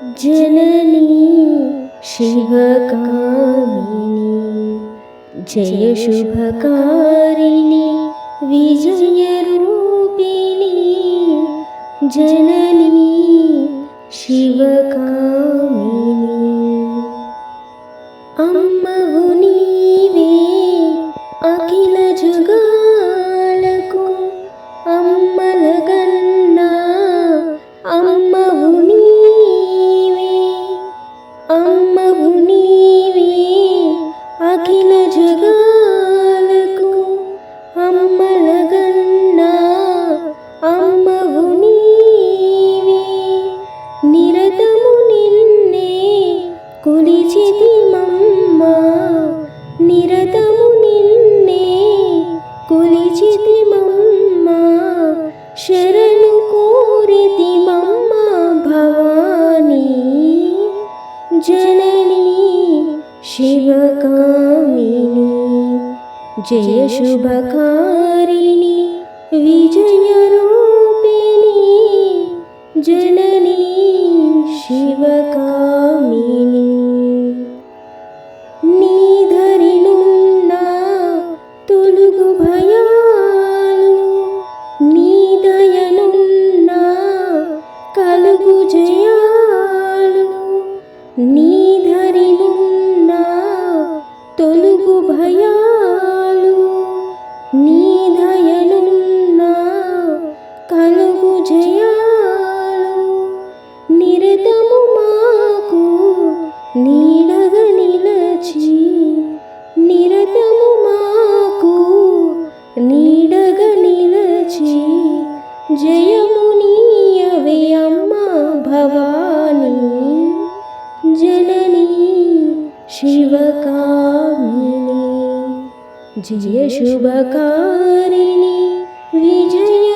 जननी शिवकामिनी जय शुभकारिणी विजयरूपिणी जननी शिवकामिनी। अम्मी मे अकिलगा शरण कोरिति मम भवानी। जननी शिवकामिनी। जय जयशुभकारिणि विजय నీధరినున్న తొలుగు భయాలు నీదయనున్న కలుగు జయాలు. నిరతము మాకు నీడగ నిలచి నిరతము మాకు నీడగ నిలచి జయముని शिवकामिनी जय शुभकारिणी विजय